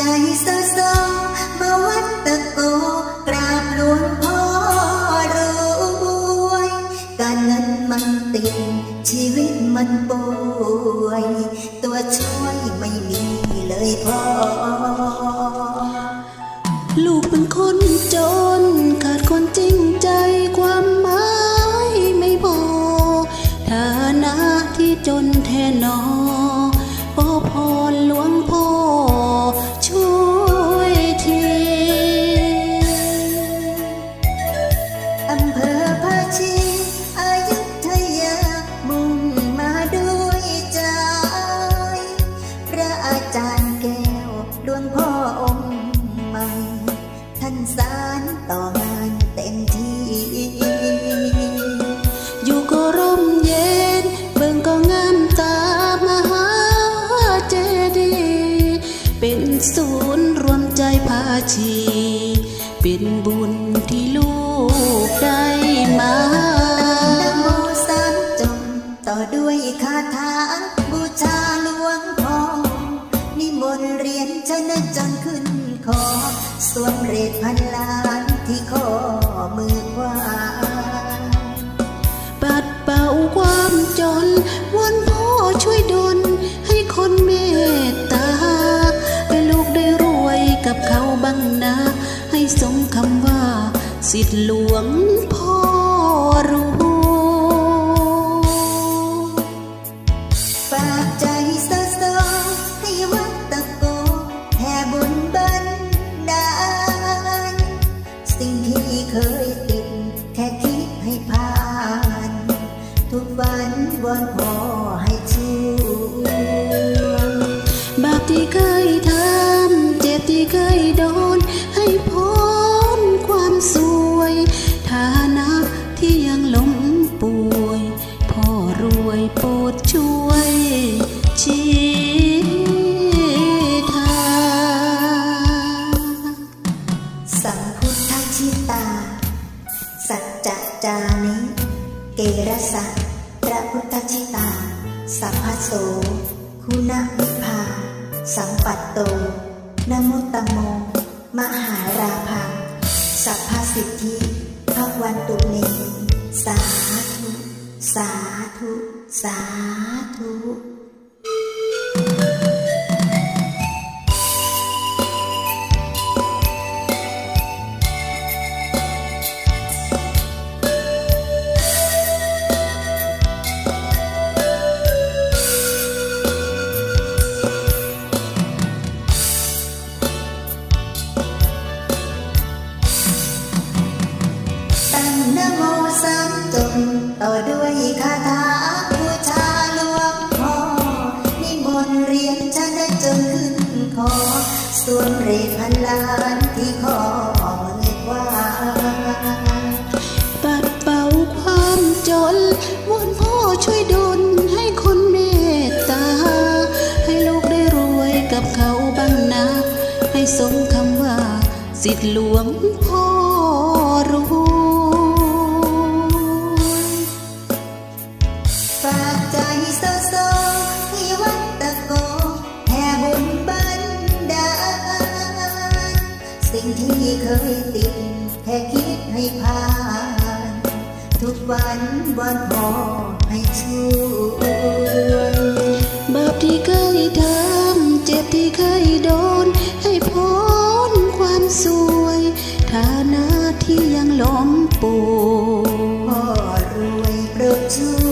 ใจเศร้ามวัตะโกกราบลวงพ่อรวย การันติชีวิตมันป่วย ตัวช่วยไม่มีเลยพ่อ องค์ใหม่ท่านสารต่องานเต็มที่ อยู่ก็ร่มเย็น เบิ่งก็งามตามหาเจดีย์เป็นศูนย์รวมใจพาชี เป็นบุญที่ วมเรศพันล้านที่ข้อมือขวาปัดเป่าความจนวอนพ่อช่วยดลให้คนเมตตา ให้ลูกได้รวยกับเขาบ้างนะ ให้สมคำว่า สิทธิหลวงพ่อรู้ วันวอนพอให้ช่วยบาปที่เคยทำเจ็บที่เคยโดน ให้พ้นความสวยฐานะที่ยังล้มป่วย พ่อรวยโปรดช่วยชี้ทางสัมพุทธชิตา สัจจจานิ เกรสะพ ระพุทธชิตา สัพพโส คุณวิภา สัมปัตโตนมุตตโม มหาราภังสัพพสิทธิภวันตุเมสาธุ สาธุ สาธุ จบต่อด้วยคาถาบูชาหลวงพ่อนิมนต์เรียนฉันได้จนขึ้นคอส่วนเรศพันล้านที่คอมือขวาปัดเป่าความจนวอนพ่อช่วยดลให้คนเมตตา ให้ลูกได้รวยกับเขาบ้างนะ ให้สมคำว่า สิทธิหลวงพ่อรู้ ฝากใจเศร้าๆที่วัดตะโกแห่บุญบันดาลสิ่งที่เคยติดแค่คิดให้ผ่าน ทุกวันวันพอให้ช่วยบาปที่เคยทำเจ็บที่เคยโดน ให้พ้นความสวยฐานะที่ยังล้มปูพ่อรวยโปรดช่ว